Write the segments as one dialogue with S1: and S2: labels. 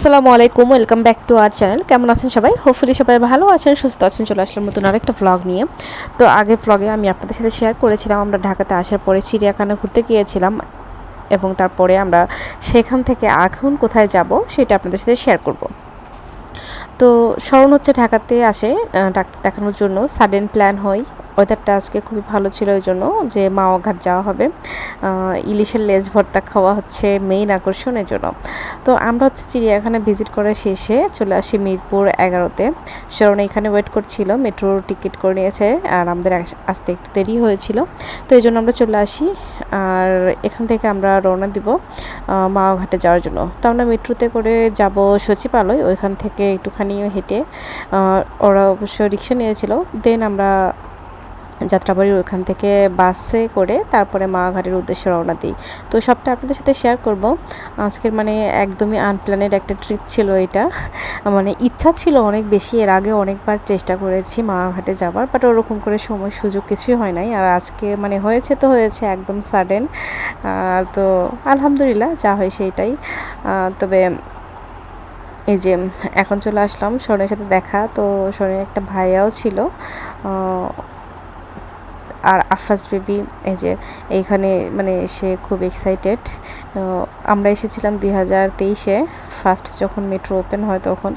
S1: আসসালামু আলাইকুম welcome back to our channel কেমন আছেন সবাই? হোপফুলি সবাই ভালো আছেন, সুস্থ আছেন, চলে আসলাম নতুন আরেকটা ভ্লগ নিয়ে। তো আগে ভ্লগে আমি আপনাদের সাথে শেয়ার করেছিলাম, আমরা ঢাকাতে আসার পরে চিড়িয়াখানা ঘুরতে গিয়েছিলাম এবং তারপরে আমরা সেখান থেকে এখন কোথায় যাব সেটা আপনাদের সাথে শেয়ার করব। তো স্মরণ হচ্ছে ঢাকাতে আসে ডাক্তার দেখানোর জন্য। সাডেন প্ল্যান হয় ওয়েদারটা আজকে খুবই ভালো ছিল ওই জন্য যে মাওয়া ঘাট যাওয়া হবে। ইলিশের লেজ ভর্তা খাওয়া হচ্ছে মেইন আকর্ষণের জন্য। তো আমরা হচ্ছে চিড়িয়াখানা ভিজিট করার শেষে চলে আসি মিরপুর এগারোতে। স্মরণ এখানে ওয়েট করছিল মেট্রোর টিকিট করে নিয়েছে আর আমাদের আসতে একটু দেরি হয়েছিল। তো এই জন্য আমরা চলে আসি আর এখান থেকে আমরা রওনা দিব আহ, মাওয়া ঘাটে যাওয়ার জন্য। তো আমরা মেট্রোতে করে যাব সচিবালয় ওইখান থেকে একটুখানি হেঁটে ওরা অবশ্য রিক্সা নিয়েছিল। দেন আমরা যাত্রাবাড়ির ওইখান থেকে বাসে করে তারপরে মাঘাটের উদ্দেশ্যে রওনা দিই। তো সবটা আপনাদের সাথে শেয়ার করব। আজকের মানে একদমই আনপ্ল্যানের একটা ট্রিপ ছিল এটা। মানে ইচ্ছা ছিল অনেক বেশি, এর আগে অনেকবার চেষ্টা করেছি মাঘাটে যাওয়ার বাট ওরকম করে সময় সুযোগ কিছুই হয় নাই। আর আজকে মানে হয়েছে তো হয়েছে, একদম সাডেন তো আলহামদুলিল্লাহ যা হয় সেইটাই। তবে এই যে এখন চলে আসলাম সোনের সাথে দেখা। তো সোনের একটা ভাইয়াও ছিল। আর আফরাজ বেবি, এই যে এইখানে মানে সে খুব এক্সাইটেড তো আমরা এসেছিলাম দুই হাজার তেইশে ফার্স্ট যখন মেট্রো ওপেন হয় তখন।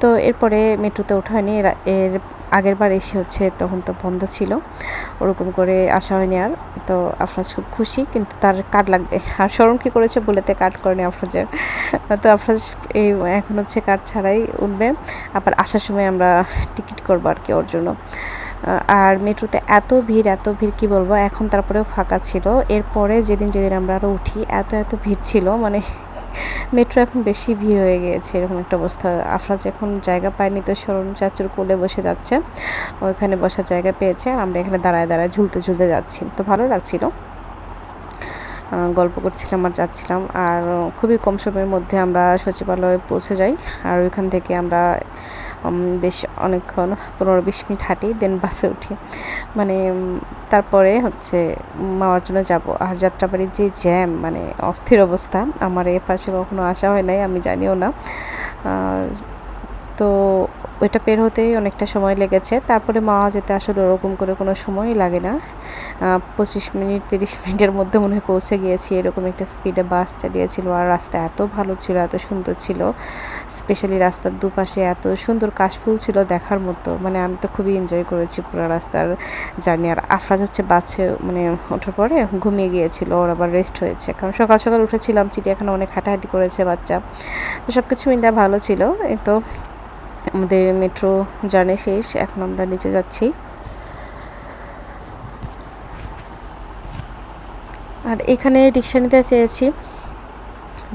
S1: তো এরপরে মেট্রোতে ওঠা হয়নি, এর আগের বার এসে হচ্ছে তখন তো বন্ধ ছিল, ওরকম করে আসা হয়নি আর। তো আফরাজ খুব খুশি, কিন্তু তার কার্ড লাগবে। আর স্মরণ কী করেছে বলেতে কার্ড করেনি আফরাজের। তো আফরাজ এই এখন হচ্ছে কার্ড ছাড়াই উঠবে, আবার আসার সময় আমরা টিকিট করব আর কি ওর জন্য। আর মেট্রোতে এত ভিড় এত ভিড়, কি বলব? এখন তারপরেও ফাঁকা ছিল। এরপরে যেদিন যেদিন আমরা আরও উঠি, এত এত ভিড় ছিল। মানে মেট্রো এখন বেশি ভিড় হয়ে গিয়েছে, এরকম একটা অবস্থা। আফরাজ এখন জায়গা পায়নি তো সরুন চাচুর কোলে বসে যাচ্ছে। ওইখানে বসার জায়গা পেয়েছে আর আমরা এখানে দাঁড়ায় দাঁড়ায় ঝুলতে ঝুলতে যাচ্ছি। তো ভালো লাগছিল। গল্প করছিলাম আর যাচ্ছিলাম। আর খুবই কম সময়ের মধ্যে আমরা সচিবালয়ে পৌঁছে যাই। আর ওইখান থেকে আমরা বেশ অনেকক্ষণ, পনেরো বিশ মিনিট হাঁটি দেন বাসে উঠি। মানে তারপরে হচ্ছে মামার জন্য যাব। আর যাত্রাবাড়ির যে জ্যাম মানে অস্থির অবস্থা, আমার এ পাশে কখনো আসা হয় নাই, আমি জানিও না। তো ওইটা বের হতেই অনেকটা সময় লেগেছে। তারপরে মাওয়া যেতে আসলে ওরকম করে কোনো সময় লাগে না। পঁচিশ মিনিট, তিরিশ মিনিটের মধ্যে মনে হয় পৌঁছে গিয়েছি। এরকম একটা স্পিডে বাস চালিয়েছিল আর রাস্তা এত ভালো ছিল, এত সুন্দর ছিল। স্পেশালি রাস্তার দুপাশে এত সুন্দর কাশফুল ছিল দেখার মতো। মানে আমি তো খুবই এনজয় করেছি পুরো রাস্তার জার্নি আর আফরাজ হচ্ছে বাসে মানে ওঠার পরে ঘুমিয়ে গিয়েছিল, ওর আবার রেস্ট হয়েছে। কারণ সকাল সকাল উঠেছিলাম, চিড়িয়াখানা অনেক হাঁটাহাঁটি করেছে বাচ্চা। তো সব কিছু মিলে ভালো ছিল। তো আমাদের মেট্রো জার্নি শেষ, এখন আমরা নিচে যাচ্ছি। আর এখানে রিক্সা নিতে চেয়েছি।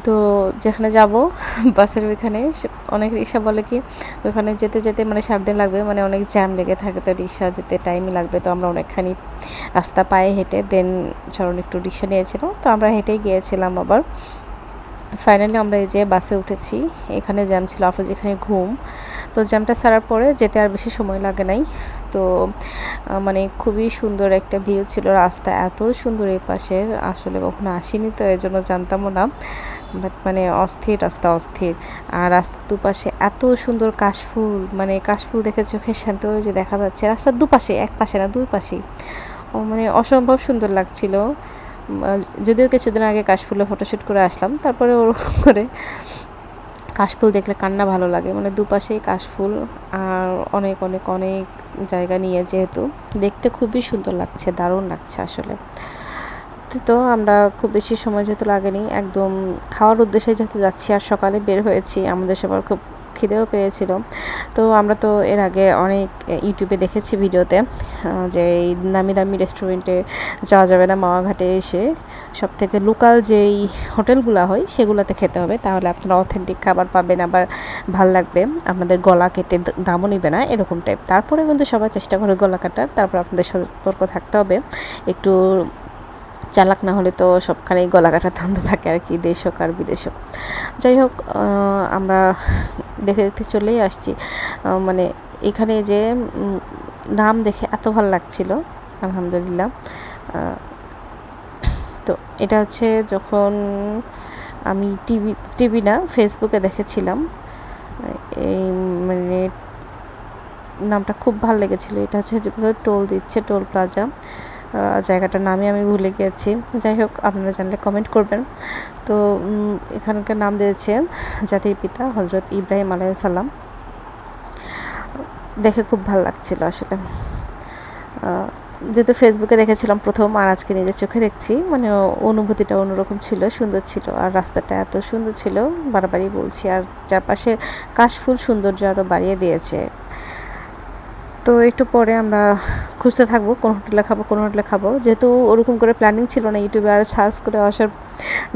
S1: তো যেখানে যাব, বাসের ওইখানে অনেক রিক্সা বলে কি, ওইখানে যেতে যেতে মানে সাত দিন লাগবে মানে অনেক জ্যাম লেগে থাকে, তো রিক্সা যেতে টাইমই লাগবে, তো আমরা অনেকখানি রাস্তা পায়ে হেঁটে দেন চরণ একটু রিক্সা নিয়েছিল, তো আমরা হেঁটেই গিয়েছিলাম আবার। ফাইনালি আমরা এই যে বাসে উঠেছি, এখানে জ্যাম ছিল আপনার যেখানে ঘুম তো জ্যামটা সারার পরে যেতে আর বেশি সময় লাগে নাই। তো মানে খুবই সুন্দর একটা ভিউ ছিল রাস্তা। এত সুন্দর এই পাশের। আসলে কখনো আসিনি তো এই জন্য জানতামও না। বাট মানে অস্থির রাস্তা, অস্থির। আর রাস্তার দুপাশে এত সুন্দর কাশফুল। মানে কাশফুল দেখে চোখের শান্ত যে দেখা যাচ্ছে। রাস্তার দুপাশে, এক পাশে না, দুই পাশেই ও মানে অসম্ভব সুন্দর লাগছিল। যদিও কিছুদিন আগে কাশফুলে ফটোশ্যুট করে আসলাম। তারপরে ওরকম করে কাশফুল দেখলে কান্না ভালো লাগে। মানে দুপাশেই কাশফুল আর অনেক অনেক অনেক জায়গা নিয়ে যেহেতু। দেখতে খুবই সুন্দর লাগছে, দারুণ লাগছে আসলে। তো- আমরা খুব বেশি সময় যেহেতু লাগেনি, একদম খাওয়ার উদ্দেশ্যে যেহেতু যাচ্ছি আর সকালে বের হয়েছি, আমাদের সবার খুব খিদেও পেয়েছিল। তো আমরা তো এর আগে অনেক ইউটিউবে দেখেছি ভিডিওতে যে এই নামি দামি রেস্টুরেন্টে যাওয়া যাবে না মাওয়া ঘাটে এসে সব থেকে লোকাল যেই হোটেলগুলো হয় সেগুলোতে খেতে হবে। তাহলে আপনারা অথেন্টিক খাবার পাবেন, আবার ভালো লাগবে। আপনাদের গলা কেটে দামও নিবে না, এরকম টাইপ তারপরে কিন্তু সবাই চেষ্টা করে গলা কাটার, তারপর আপনাদের সতর্ক থাকতে হবে। একটু চালাক না হলে তো সবখানেই গলা কাটার ধান্দা থাকে আর কি, দেশ হোক আর বিদেশ হোক। যাই হোক আমরা দেখতে দেখতে চলেই আসছি। মানে এখানে যে নাম দেখে এত ভালো লাগছিল, আলহামদুলিল্লাহ। তো এটা হচ্ছে যখন আমি টিভি টিভি না, ফেসবুকে দেখেছিলাম, এই মানে নামটা খুব ভালো লেগেছিল। এটা হচ্ছে টোল দিচ্ছে, টোল প্লাজা। জায়গাটার নামই আমি ভুলে গিয়েছি। যাই হোক, আপনারা জানলে কমেন্ট করবেন। তো এখানকার নাম দিয়েছে জাতির পিতা হজরত ইব্রাহিম আলাইসাল্লাম দেখে খুব ভালো লাগছিল আসলে। যেহেতু ফেসবুকে দেখেছিলাম প্রথম, আর আজকে নিজের চোখে দেখছি মানে অনুভূতিটা অন্যরকম ছিল, সুন্দর ছিল। আর রাস্তাটা এত সুন্দর ছিল, বারবারই বলছি, আর চারপাশে কাশফুল সৌন্দর্য আরও বাড়িয়ে দিয়েছে। তো, একটু পরে আমরা খুঁজতে থাকব, কোন হোটেলে খাব, কোন হোটেলে খাব। যেহেতু ওরকম করে প্ল্যানিং ছিল না ইউটিউবে আর সার্চ করে আসার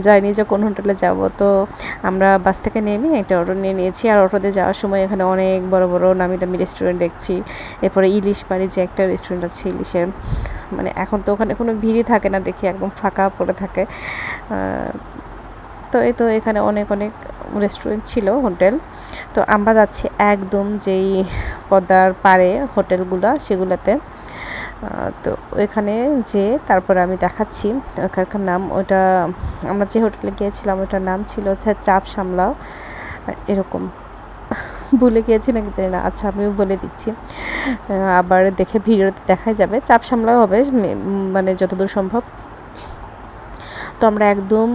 S1: যায়নি যে কোন হোটেলে যাব। তো আমরা বাস থেকে নেমে একটা অটো নিয়ে নিয়েছি। আর অটোতে যাওয়ার সময় এখানে অনেক বড় বড় নামি দামি রেস্টুরেন্ট দেখছি। এরপরে ইলিশ বাড়ি যে একটা রেস্টুরেন্ট আছে ইলিশের মানে এখন তো ওখানে কোনো ভিড়ই থাকে না দেখি, একদম ফাঁকা পড়ে থাকে। তো এই তো এখানে অনেক অনেক রেস্টুরেন্ট ছিল, হোটেল। তো আমরা যাচ্ছি একদম যেই পদ্মার পারে হোটেলগুলো, সেগুলোতে। তো ওইখানে যে তারপরে আমি দেখাচ্ছি। ওখানকার নাম ওটা, আমরা যে হোটেলে গিয়েছিলাম ওটার নাম ছিল হচ্ছে চাপ সামলাও। এরকম। ভুলে গিয়েছি নাকি জানি না। আচ্ছা আমিও বলে দিচ্ছি। আবার দেখে ভিডিওতে দেখাই যাবে। চাপ সামলাও হবে মানে যতদূর সম্ভব। তো আমরা একদম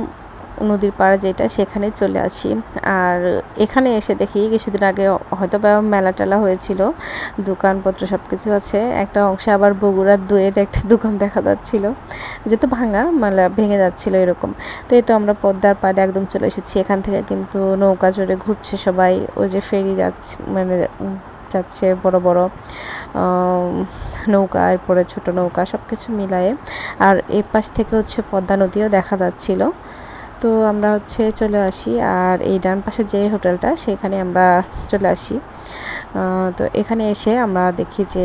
S1: নদীর পাড়ে যেটা, সেখানে চলে আসি। আর এখানে এসে দেখি কিছুদিন আগে হয়তো বা মেলা টেলা হয়েছিল, দোকানপত্র সব কিছু আছে। একটা অংশে আবার বগুড়ার দুয়ের একটা দোকান দেখা যাচ্ছিল। যেহেতু ভাঙা, মেলা ভেঙে যাচ্ছিল এরকম। তো এই তো আমরা পদ্মার পাড়ে একদম চলে এসেছি। এখান থেকে কিন্তু নৌকা চড়ে ঘুরছে সবাই। ওই যে ফেরি যাচ্ছে মানে যাচ্ছে বড় বড় নৌকা, এরপরে ছোটো নৌকা সব কিছু মিলায়ে। আর এ পাশ থেকে হচ্ছে পদ্মা নদীও দেখা যাচ্ছিল। তো আমরা হচ্ছে চলে আসি। আর এই ডান পাশে যে হোটেলটা, সেখানে আমরা চলে আসি। তো এখানে এসে আমরা দেখি যে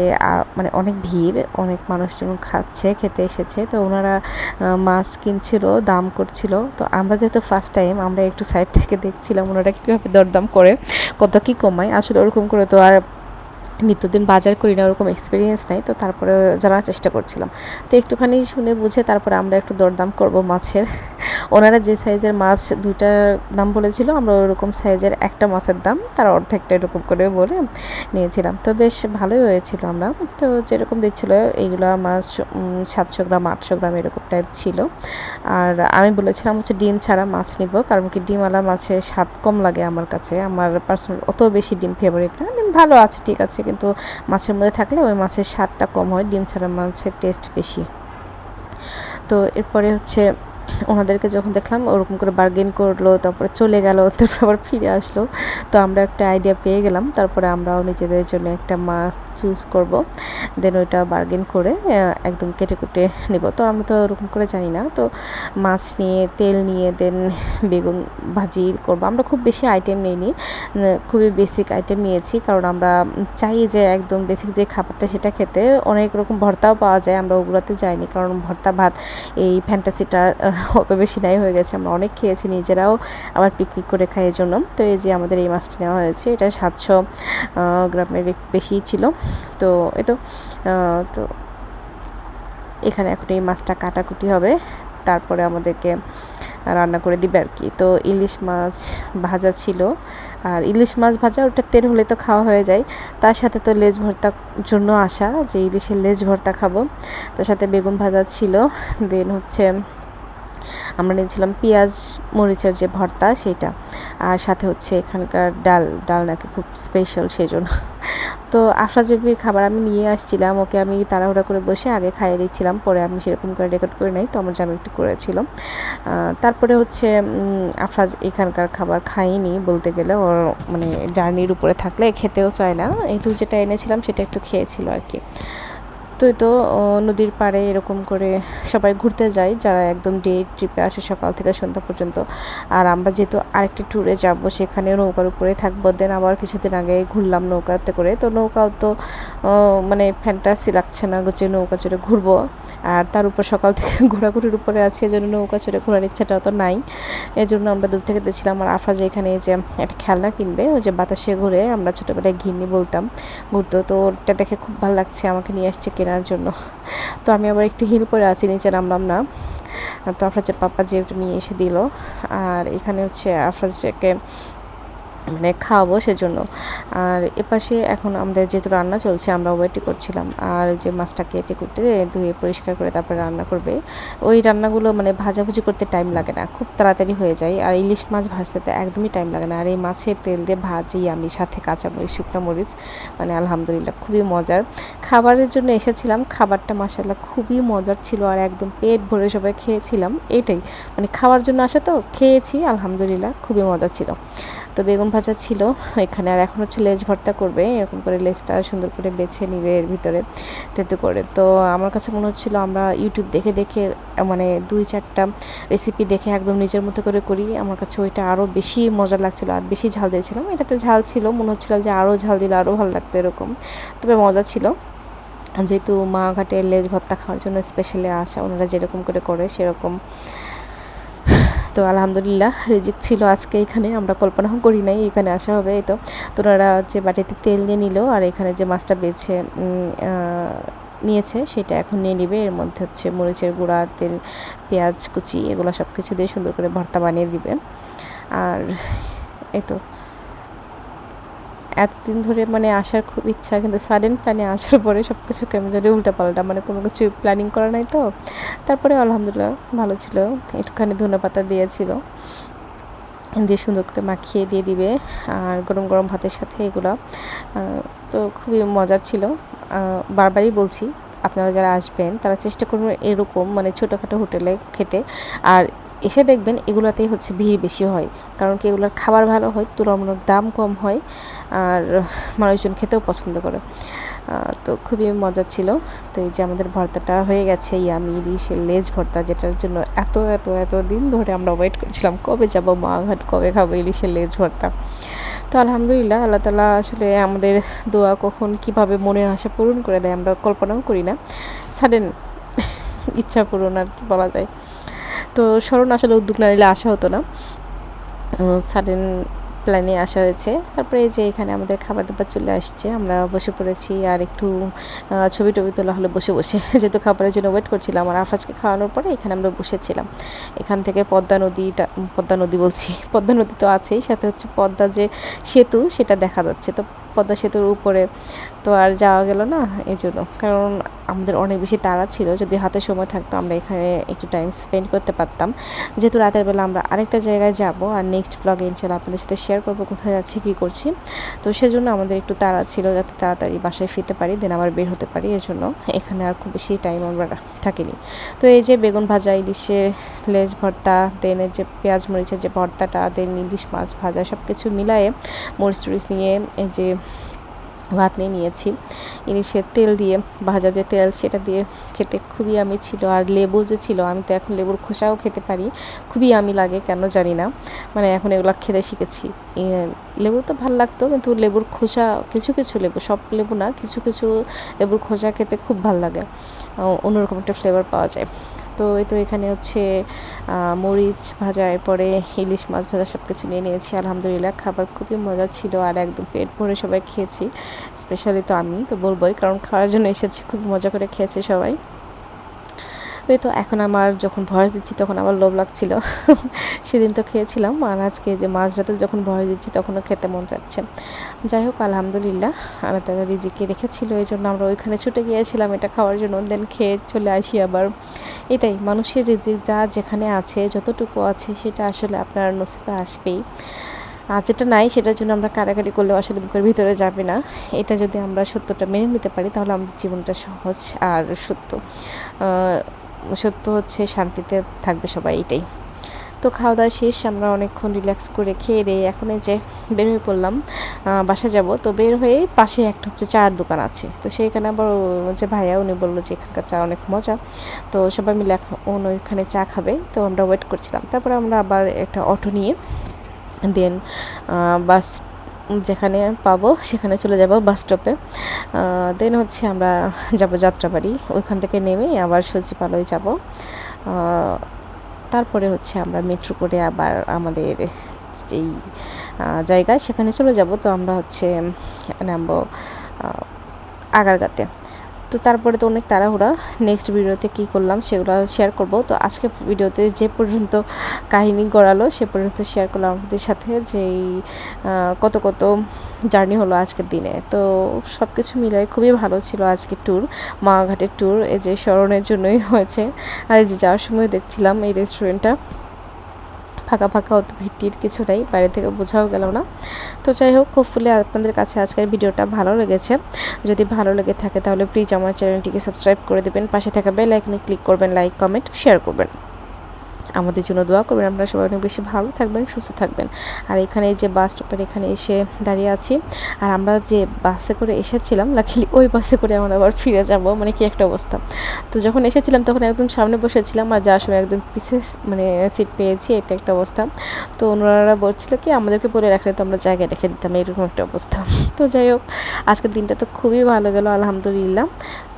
S1: মানে অনেক ভিড়, অনেক মানুষজন খাচ্ছে, খেতে এসেছে। তো ওনারা মাছ কিনছিল, দাম করছিল। তো আমরা যেহেতু ফার্স্ট টাইম আমরা একটু সাইড থেকে দেখছিলাম ওনারা কীভাবে দরদাম করে, কত কী কমায়। আসলে ওরকম করে তো আর নিত্যদিন বাজার করি না, ওরকম এক্সপিরিয়েন্স নাই, তো তারপরে জানার চেষ্টা করছিলাম। তো একটুখানি শুনে বুঝে তারপরে আমরা একটু দরদাম করব মাছের। ওনারা যে সাইজের মাছ দুইটার দাম বলেছিল, আমরা ওরকম সাইজের একটা মাছের দাম, তার অর্ধেকটা এরকম করে বলে নিয়েছিলাম। তো বেশ ভালোই হয়েছিল আমরা। তো যেরকম দিচ্ছিল, এইগুলো মাছ সাতশো গ্রাম, আটশো গ্রাম এরকম টাইপ ছিল। আর আমি বলেছিলাম হচ্ছে ডিম ছাড়া মাছ নিব, কারণ কি ডিমওয়ালা মাছের স্বাদ কম লাগে আমার কাছে। আমার পার্সোনাল অত বেশি ডিম ফেভারিট না। ভালো আছে, ঠিক আছে কিন্তু মাছের মধ্যে থাকলে ওই মাছের স্বাদটা কম হয়। ডিম ছাড়া মাছের টেস্ট বেশি। তো এরপরে হচ্ছে ওনাদেরকে যখন দেখলাম, ওরকম করে বার্গেন করল, তারপরে চলে গেল, তারপর আবার ফিরে আসলো। তো আমরা একটা আইডিয়া পেয়ে গেলাম, তারপরে আমরাও নিজেদের জন্য একটা মাছ চুজ করব। দেন ওইটা বার্গেন করে একদম কেটে কুটে নেব। তো আমি তো ওরকম করে জানি না। তো মাছ নিয়ে, তেল নিয়ে দেন বেগুন ভাজি করব। আমরা খুব বেশি আইটেম নিইনি খুবই বেসিক আইটেম নিয়েছি। কারণ আমরা চাই যে একদম বেসিক যে খাবারটা সেটা খেতে অনেক রকম ভর্তাও পাওয়া যায়। আমরা ওগুলোতে যাইনি, কারণ ভর্তা ভাত, এই ফ্যান্টাসিটা অত বেশি নাই হয়ে গেছে, আমরা অনেক খেয়েছি, নিজেরাও আবার পিকনিক করে খাই এই জন্য তো এই যে আমাদের এই মাছটি নেওয়া হয়েছে, এটা সাতশো গ্রামের বেশি ছিল। তো এ তো তো এখানে এখন এই মাছটা কাটাকুটি হবে, তারপরে আমাদেরকে রান্না করে দিবে আর কি। তো ইলিশ মাছ ভাজা ছিল, আর ইলিশ মাছ ভাজা, ওটা তেল হলে তো খাওয়া হয়ে যায়। তার সাথে তো লেজ ভর্তার জন্য আসা যে ইলিশের লেজ ভর্তা খাব। তার সাথে বেগুন ভাজা ছিল, দেন হচ্ছে আমরা নিয়েছিলাম পেঁয়াজ মরিচের যে ভর্তা সেটা। আর সাথে হচ্ছে এখানকার ডাল ডাল নাকি খুব স্পেশাল সেই জন্য তো আফরাজ বেবির খাবার আমি নিয়ে আসছিলাম, ওকে আমি তাড়াহুড়া করে বসে আগে খাইয়ে দিচ্ছিলাম, পরে আমি সেরকম করে রেকর্ড করে নাই, তো আমার জামা একটু করেছিল। তারপরে হচ্ছে আফরাজ এখানকার খাবার খাইনি বলতে গেলে, ওর মানে জার্নির উপরে থাকলে, খেতেও চায় না। একটু যেটা এনেছিলাম সেটা একটু খেয়েছিল আর কি। তো তো নদীর পাড়ে এরকম করে সবাই ঘুরতে যায়, যারা একদম ডে ট্রিপে আসে সকাল থেকে সন্ধ্যা পর্যন্ত। আর আমরা যেহেতু আরেকটি ট্যুরে যাব, সেখানে নৌকার উপরে থাকব। দেন আবার কিছুদিন আগে ঘুরলাম নৌকাতে করে। তো নৌকাও তো মানে ফ্যান্টাসি লাগছে না যে নৌকা চড়ে ঘুরবো। আর তার উপর সকাল থেকে ঘোরাঘুরির উপরে আছে, এজন্য নৌকা চড়ে ঘোরার ইচ্ছাটাও তো নাই। এজন্য আমরা দূর থেকে দেখছিলাম আফা যে এখানে যে একটা খেলনা কিনবে, ওই যে বাতাসে ঘুরে আমরা ছোটোবেলায় ঘিন্নি বলতাম। ঘুরতো তো ওটা দেখে খুব ভালো লাগছে, আমাকে নিয়ে আসছে কেনার জন্য। তো আমি আবার একটু হিল করে আছি নিচে নামলাম না। তো আফরাজের পাপা যে নিয়ে এসে দিল। আর এখানে হচ্ছে আফরাজকে মানে খাওয়াবো সেজন্য। আর এপাশে এখন আমাদের যেহেতু রান্না চলছে, আমরা ওয়েটই করছিলাম। আর যে মাছটা কেটে কুটে ধুয়ে পরিষ্কার করে তারপরে রান্না করবে। ওই রান্নাগুলো মানে ভাজাভুজি করতে টাইম লাগে না, খুব তাড়াতাড়ি হয়ে যায়। আর ইলিশ মাছ ভাজতে তো একদমই টাইম লাগে না। আর এই মাছের তেল দিয়ে ভাজি আমি, সাথে কাঁচামরিচ, শুকনো মরিচ মানে আলহামদুলিল্লাহ খুবই মজার। খাবারের জন্য এসেছিলাম, খাবারটা মাসাল্লাহ খুবই মজার ছিল আর একদম পেট ভরে সবাই খেয়েছিলাম, এটাই। মানে খাওয়ার জন্য আসে তো, খেয়েছি, আলহামদুলিল্লাহ খুবই মজা ছিল। তো বেগুন ভাজা ছিল এখানে, আর এখন হচ্ছে লেজ ভর্তা করবে, এরকম করে লেজটা সুন্দর করে বেছে নিবে এর ভিতরে তেতে করে। তো আমার কাছে মনে হচ্ছিল আমরা ইউটিউব দেখে দেখে মানে দুই চারটা রেসিপি দেখে একদম নিজের মতো করে করি। আমার কাছে ওইটা আরও বেশি মজা লাগছিল, আর বেশি ঝাল দিয়েছিলাম। এটাতে ঝাল ছিল, মনে হচ্ছিল যে আরও ঝাল দিলে আরও ভালো লাগতো এরকম। তবে মজা ছিল। যেহেতু মা ঘাটে লেজ ভর্তা খাওয়ার জন্য স্পেশালি আসা, ওনারা যেরকম করে করে সেরকম। তো আলহামদুলিল্লাহ, রিজিক ছিল আজকে এখানে, আমরা কল্পনাও করি নাই এখানে আসা হবে, এই তো। তোরা হচ্ছে বাটিতে তেল নিয়ে নিল, আর এখানে যে মাছটা বেছে নিয়েছে, সেটা এখন নিয়ে নিবে। এর মধ্যে হচ্ছে মরিচের গুঁড়া, তেল, পেঁয়াজ, কুচি, এগুলো সব কিছু দিয়ে সুন্দর করে ভর্তা বানিয়ে দিবে। আর এই তো। এতদিন ধরে মানে আসার খুব ইচ্ছা, কিন্তু সাডেন প্ল্যানে আসার পরে সব কিছু কেমন যদি পাল্টা মানে কোনো কিছু প্ল্যানিং করা নাই তো। তারপরে আলহামদুলিল্লাহ ভালো ছিল, একটুখানি ধনে পাতা দিয়েছিল, দিয়ে সুন্দর করে মাখিয়ে দিয়ে দিবে, আর গরম গরম ভাতের সাথে এগুলো। তো খুবই মজার ছিল। বারবারই বলছি, আপনারা যারা আসবেন তারা চেষ্টা করবেন এরকম মানে ছোটোখাটো হোটেলে খেতে। আর এসে দেখবেন এগুলোতেই হচ্ছে ভিড় বেশি হয়। কারণ কি এগুলোর খাবার ভালো হয়, তুলনামূলক দাম কম হয়, আর মানুষজন খেতেও পছন্দ করে। তো খুবই মজা ছিল। তো এই যে আমাদের ভর্তাটা হয়ে গেছে এই আমি ইলিশের লেজ ভর্তা, যেটার জন্য এত এত এত দিন ধরে আমরা ওয়েট করছিলাম, কবে যাব মা ঘাট কবে খাব ইলিশের লেজ ভর্তা। তো আলহামদুলিল্লাহ, আল্লাহ তালা আসলে আমাদের দোয়া কখন কীভাবে মনের আশা পূরণ করে দেয় আমরা কল্পনাও করি না। সাডেন ইচ্ছা পূরণ আর কি বলা যায়। তো স্মরণ আসলে উদ্যোগ না নিলে আসা হতো না। সাডেন প্ল্যানে আসা হয়েছে। তারপরে এই যে এখানে আমাদের খাবার দাবার চলে আসছে, আমরা বসে পড়েছি আর একটু ছবি টবি তোলা হলো বসে বসে। যেহেতু খাবারের জন্য ওয়েট করছিলাম আর আফাজকে খাওয়ানোর পরে এখানে আমরা বসেছিলাম। এখান থেকে পদ্মা নদীটা, পদ্মা নদী বলছি, পদ্মা নদী তো আছেই, সাথে হচ্ছে পদ্মা যে সেতু, সেটা দেখা যাচ্ছে। তো পদ্মা সেতুর উপরে তো আর যাওয়া গেল না, এই জন্য। কারণ আমাদের অনেক বেশি তাড়া ছিল, যদি হাতে সময় থাকতো আমরা এখানে একটু টাইম স্পেন্ড করতে পারতাম। যেহেতু রাতের বেলা আমরা আরেকটা জায়গায় যাব, আর নেক্সট ব্লগে ইনশাল্লাহ আপনাদের সাথে শেয়ার করব কোথায় যাচ্ছি, কী করছি। তো সেজন্য আমাদের একটু তাড়া ছিল যাতে তাড়াতাড়ি বাসায় ফিরতে পারি দেন আবার বের হতে পারি, এজন্য এখানে আর খুব বেশি টাইম আমরা থাকিনি। তো এই যে বেগুন ভাজা ইলিশের লেজ ভর্তা দেন যে পেঁয়াজ মরিচের যে ভর্তাটা দেন ইলিশ মাছ ভাজা সব কিছু মিলায়ে মরিচ টরিচ নিয়ে এই যে ভাত নিয়ে নিয়েছি। ইলিশের তেল দিয়ে ভাজা যে তেল সেটা দিয়ে খেতে খুবই আমি ছিল। আর লেবু যে ছিল, আমি তো এখন লেবুর খোসাও খেতে পারি। খুবই আমি লাগে, কেন জানি না। মানে এখন এগুলো খেতে শিখেছি। লেবু তো ভালো লাগতো, কিন্তু লেবুর খোসা, কিছু কিছু লেবু, সব লেবু না, কিছু কিছু লেবুর খোসা খেতে খুব ভালো লাগে। অন্যরকম একটা ফ্লেভার পাওয়া যায়। তো এই তো এখানে হচ্ছে মরিচ ভাজা, এরপরে ইলিশ মাছ ভাজা সব কিছু নিয়ে নিয়েছি। আলহামদুলিল্লাহ খাবার খুবই মজা ছিল আর একদম পেট ভরে সবাই খেয়েছি। স্পেশালি তো আমি, তো বলবোই, কারণ খাওয়ার জন্য এসেছি, খুব মজা করে খেয়েছে সবাই। ওই তো এখন আমার যখন ভয়েস দিচ্ছি তখন আমার লোভ লাগছিল। সেদিন তো খেয়েছিলাম আর আজকে যে মাছ রাতে যখন ভয়েস দিচ্ছি তখনও খেতে মন যাচ্ছে যাই হোক, আলহামদুলিল্লাহ আল্লাহ তালা রিজিকে রেখেছিল, এই জন্য আমরা ওইখানে ছুটে গিয়েছিলাম এটা খাওয়ার জন্য দেন খেয়ে চলে আসি আবার। এটাই, মানুষের রিজিক যার যেখানে আছে, যতটুকু আছে সেটা আসলে আপনার নসিবে আসবেই। আর যেটা নাই সেটার জন্য আমরা কারাকারি করলেও আসলে মুখের ভিতরে যাবে না। এটা যদি আমরা সত্যটা মেনে নিতে পারি তাহলে আমাদের জীবনটা সহজ আর সত্য। সত্য হচ্ছে, শান্তিতে থাকবে সবাই, এটাই। তো খাওয়া দাওয়া শেষ, আমরা অনেকক্ষণ রিল্যাক্স করে খেয়ে দিয়ে এখন এই যে বের হয়ে পড়লাম বাসা যাব। তো বের হয়ে পাশে একটা হচ্ছে চায়ের দোকান আছে। তো সেইখানে আবার যে ভাইয়া, উনি বলল যে এখানকার চা অনেক মজা। তো সবাই মিলে এখন ওইখানে চা খাবে। তো আমরা ওয়েট করছিলাম। তারপরে আমরা আবার একটা অটো নিয়ে দেন বাস যেখানে পাবো, সেখানে চলে যাব বাস স্টপে দেন হচ্ছে আমরা যাব যাত্রাবাড়ি। ওইখান থেকে নেমে আবার সচিবালয় যাব। তারপরে হচ্ছে আমরা মেট্রো করে আবার আমাদের যেই জায়গায় সেখানে চলে যাব। তো আমরা হচ্ছে নামবো আগারগাতে। তো তারপরে তো অনেক তাড়াহুড়া। নেক্সট ভিডিওতে কী করলাম সেগুলো শেয়ার করব। তো আজকে ভিডিওতে যে পর্যন্ত কাহিনী গড়ালো, সে পর্যন্ত শেয়ার করলাম আপনাদের সাথে যেই কত কত জার্নি হলো আজকের দিনে। তো সব কিছু মিলাই খুবই ভালো ছিল আজকে ট্যুর মাঘাটের ট্যুর এই যে স্মরণের জন্যই হয়েছে। আর এই যে যাওয়ার সময় দেখছিলাম এই রেস্টুরেন্টটা ফাঁকা ফাঁকা অত ভিটির কিছু নাই, বাইরে থেকে বোঝাও গেল না। তো যাই হোক খুব ফুলে আপনাদের কাছে আজকের ভিডিওটা ভালো লেগেছে। যদি ভালো লেগে থাকে তাহলে প্লিজ আমার চ্যানেলটিকে সাবস্ক্রাইব করে দেবেন। পাশে থাকা বেল আইকনে ক্লিক করবেন লাইক কমেন্ট শেয়ার করবেন। আমাদের জন্য দোয়া করবেন। আপনারা সবাই অনেক বেশি ভালো থাকবেন, সুস্থ থাকবেন। আর এখানে যে বাস স্টপের এখানে এসে দাঁড়িয়ে আছি। আর আমরা যে বাসে করে এসেছিলাম লাকিলি ওই বাসে করে আমরা আবার ফিরে যাব। মানে কি একটা অবস্থা। তো যখন এসেছিলাম, তখন একদম সামনে বসেছিলাম আর যাওয়ার সময় একদম পিছে মানে সিট পেয়েছি, এটা একটা অবস্থা। তো ওনারা বলছিল কি, আমাদেরকে বলে রাখলে তো আমরা জায়গায় রেখে দিতাম। এরকম একটা অবস্থা। তো যাই হোক, আজকের দিনটা তো খুবই ভালো গেল, আলহামদুলিল্লাহ।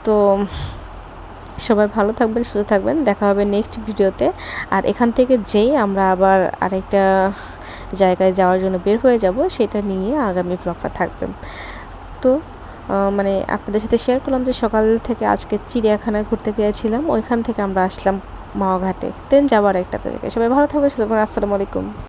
S1: তো সবাই ভালো থাকবেন, সুস্থ থাকবেন। দেখা হবে নেক্সট ভিডিওতে আর এখান থেকে যেই আমরা আবার আরেকটা জায়গায় যাওয়ার জন্য বের হয়ে যাব, সেটা নিয়ে আগামী ব্লগটা থাকবে। তো মানে আপনাদের সাথে শেয়ার করলাম যে সকাল থেকে আজকে চিড়িয়াখানায় ঘুরতে গিয়েছিলাম। ওইখান থেকে আমরা আসলাম মাওঘাটে। দেন যাবার একটা জায়গায়। সবাই ভালো থাকবেন সুতরাং আসসালামু আলাইকুম।